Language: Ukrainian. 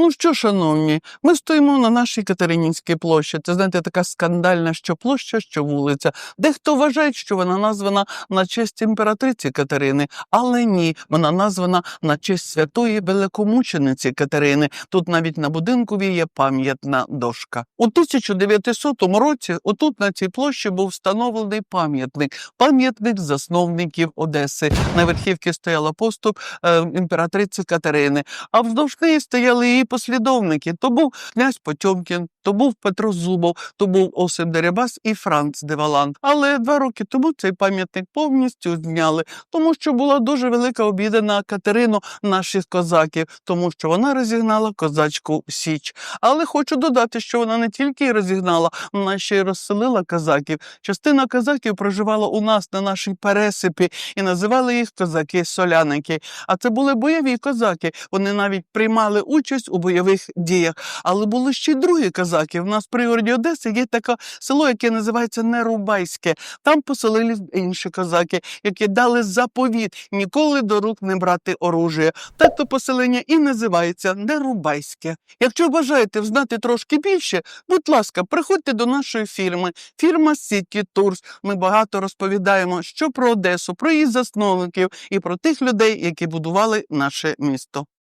Ну що, шановні, ми стоїмо на нашій Катеринінській площі. Це знаєте, така скандальна, що площа, що вулиця. Дехто вважає, що вона названа на честь імператриці Катерини, але ні, вона названа на честь святої великомучениці Катерини. Тут навіть на будинкові є пам'ятна дошка. У 1900 році отут на цій площі був встановлений пам'ятник, пам'ятник засновників Одеси. На верхівці стояла поступ е, імператриці Катерини, а вздовж неї стояли її послідовники. То був князь Потьомкін, то був Петро Зубов, то був Осип Дерибас і Франц Девалан. Але два роки тому цей пам'ятник повністю зняли, тому що була дуже велика обіда на Катерину наших козаків, тому що вона розігнала козацьку січ. Але хочу додати, що вона не тільки розігнала, вона ще й розселила козаків. Частина козаків проживала у нас на нашій пересипі і називали їх козаки-соляники. А це були бойові козаки. Вони навіть приймали участь у бойових діях. Але були ще й другі козаки. В нас при городі Одеси є таке село, яке називається Нерубайське. Там поселились інші козаки, які дали заповіт ніколи до рук не брати оружие. Так то поселення і називається Нерубайське. Якщо бажаєте знати трошки більше, будь ласка, приходьте до нашої фірми. Фірма City Tours. Ми багато розповідаємо, що про Одесу, про її засновників і про тих людей, які будували наше місто.